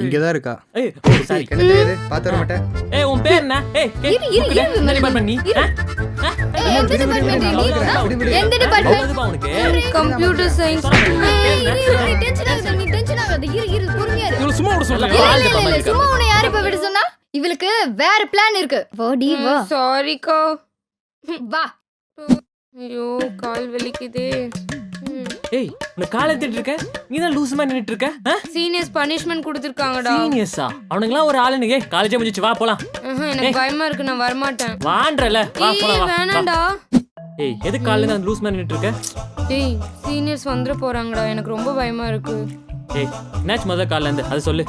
இங்கதான் இருக்கா பாத்து வர மாட்டேன் உன் பேர் என்ன? எந்த நீ? எந்த? கம்ப்யூட்டர் சயின்ஸ் நீ டென்ஷன் ஆகாத நீ டென்ஷன் ஆகாத. இரு இரு பொறுமையா இரு. இவள சும்மா விட இல்ல இல்ல. சும்மா உன்னை யாரு இப்ப விட சொன்னா? இவளுக்கு வேற பிளான் இருக்கு. வாடி வா. சாரிக்கா வா. ஐயோ கால் வலிக்குதே. ஏய், உனக்கு காலை எடுத்துட்டு இருக்க? நீதான் லூசு மாதிரி நின்னுட்டு இருக்க? சீனியர்ஸ் பனிஷ்மெண்ட் கொடுத்துருக்காங்கடா. ஆ? அவனுங்கெல்லாம் ஒரு ஆளுன்னு ஏய் காலேஜே முடிஞ்சிச்சு வா போலாம். எனக்கு பயமா இருக்கு நான் வரமாட்டேன். வான்றல. வா ஏய் போலாம் வேணாம்டா. ஏய் எது காலையில அந்த லூஸ் மாதிரி நின்னுட்டு இருக்க? டேய் சீனியர்ஸ் வந்துட போறாங்கடா. எனக்கு ரொம்ப பயமா இருக்கு. ஏய் என்னாச்சு முதல் காலைல இருந்து? அது சொல்லு.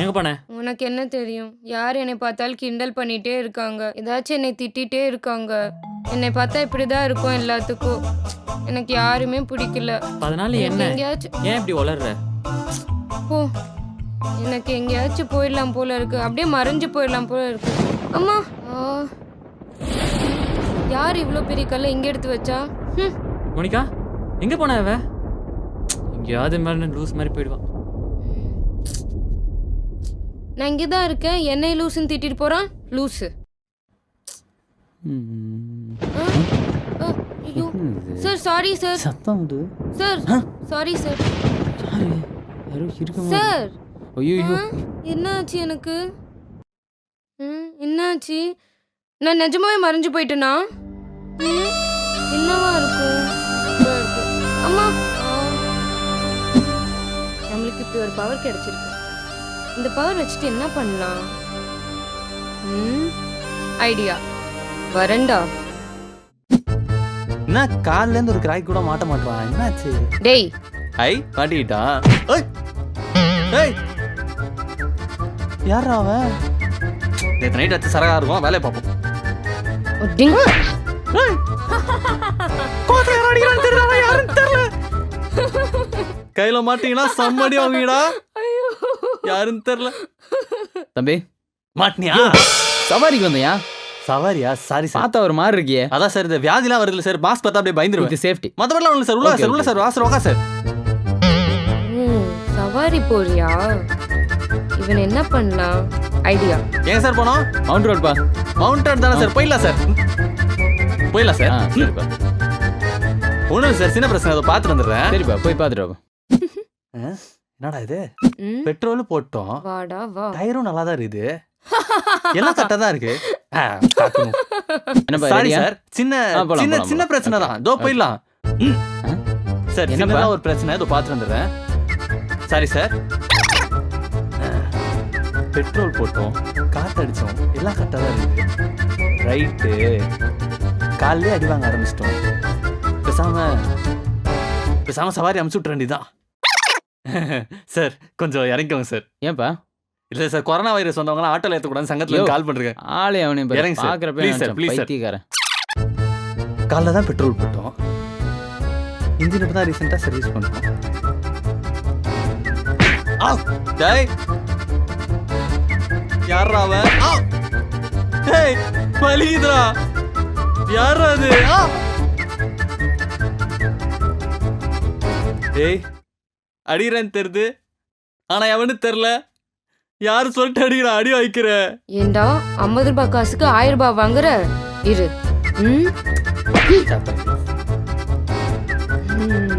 எங்க போன? உனக்கு என்ன தெரியும்? யார் என்னை பார்த்தாலும் கிண்டல் பண்ணிட்டே இருக்காங்க. ஏதாச்சும் என்னை திட்டிட்டே இருக்காங்க. என்னை பார்த்தா இப்படிதான் இருக்கும் எல்லாத்துக்கும். எனக்கு யாருமே பிடிக்கல. அதனால என்ன? எங்கேயாச்சும் ஏன் இப்படி வளர்ற போ. எனக்கு எங்கேயாச்சும் போயிடலாம் போல இருக்கு. அப்படியே மறைஞ்சு போயிடலாம் போல இருக்கு. அம்மா. யார் இவ்வளோ பெரிய கல்லை இங்கே எடுத்து வச்சா? மோனிகா எங்க போன அவ? எங்கேயாவது மேல லூஸ் மாதிரி போயிடுவா. நான் இங்கே தான் இருக்கேன். என்னை லூசுன்னு திட்டிட்டு லூசு? ஆ, ஐயோ. Sir sorry sir. சத்தம் வந்து? Sir sorry. சார். யாரு யாரோ இருக்க சார். ஐயோ ஆ, என்னாச்சு எனக்கு? ம், என்னாச்சு? நான் நிஜமாவே மறைஞ்சு போயிட்டேனா? என்னவா இருக்கு. அம்மா. நம்மளுக்கு இப்படி ஒரு பவர் கிடைச்சிருக்கு. இந்த பவர் வச்சுட்டு என்ன பண்ணலாம்? ம் ஐடியா வரண்டா என்ன கால்ல இருந்து ஒரு கிராய் கூட மாட்ட மாட்டான் என்னாச்சு? டேய். ஐ மாட்டிக்கிட்டான் ஏய்! ஏய்! யாரா அவன்? நேற்று நைட் வச்சு சரகா இருக்கும் வேலையை பார்ப்போம். யார் அடிக்கிறான்னு தெரியல யாருன்னு தெரியல. கையில மாட்டீங்கன்னா சம்மடி வாங்கிடா யாருன்னு தெரியல தம்பி. மாட்டினியா? சவாரிக்கு வந்தியா? சவாரியா? சாரி சார் பார்த்தா ஒரு மாதிரி இருக்கியே. அதான் சார் இந்த வியாதிலாம் வருதுல்ல சார் மாஸ்க் பார்த்தா அப்படியே பயந்துருவேன். இது சேஃப்டி மற்றபடிலாம் ஒன்றும் சார் உள்ள சார் உள்ள. சார் வாசர் உக்கா சார் சவாரி போறியா? இவன் என்ன பண்ணலாம் ஐடியா எங்க சார் போனோம்? மவுண்ட் ரோட் பா. மவுண்டட் தானே சார் போயிடலாம் சார் போயிடலாம் சார் சரிப்பா. ஒன்றும் சார் சின்ன பிரச்சனை. அதை பார்த்துட்டு வந்துடுறேன். சரிப்பா போய் பார்த்துட்டு வா என்னடா இது? ம், பெட்ரோல் போட்டோம். வாடா வா. டயரும் நல்லா தான் இருக்குது. எல்லாம் கரெக்டாக தான் இருக்கு. என்னப்பா சாரி ரெடியா? சார். சின்ன ஆ, போலாம், சின்ன போலாம், சின்ன போலாம். பிரச்சனை. தான் இதோ போயிடலாம். ம். ஆ? சார் என்னப்பா? ஒரு பிரச்சனை. இதோ பார்த்துட்டு வந்துடுறேன். சாரி. சார் பெட்ரோல் போட்டோம். காத்தடிச்சோம் எல்லாம் கரெக்டாக தான் இருக்குது ரைட்டு காலையிலே அடி வாங்க ஆரம்பிச்சிட்டோம். பேசாம பேசாம சவாரி அமுச்சு விட்ற வேண்டியதான் சார் கொஞ்சம் இறங்கிக்கோங்க சார். ஏன்பா? இல்ல சார் கொரோனா வைரஸ் வந்தவங்க ஆட்டோல ஏற்றக்கூடாது சங்கத்துல. கால் பண்றேன் ஆளே அவனையும் இறங்கு சார். பாக்குறப்ப sir, please sir. பைத்தியக்காரன். காலைல தான் பெட்ரோல் போட்டோம். இன்ஜின் இப்போ தான் ரீசெண்டாக சர்வீஸ் பண்ணோம். ஆ டேய்! யாரா அவன்? ஆ டேய் வலிக்குதுடா யாரா அது? ஆ! டேய் அடிக்கிறேன்னு தெரியுது ஆனா எவனு தெரில. யாரு சொல்லிட்டு அடிக்கிறா? அடி வைக்கிற ஏண்டா? ஐம்பது ரூபாய் காசுக்கு ஆயிரம் ரூபாய் வாங்குற? இரு. ம்? ம்.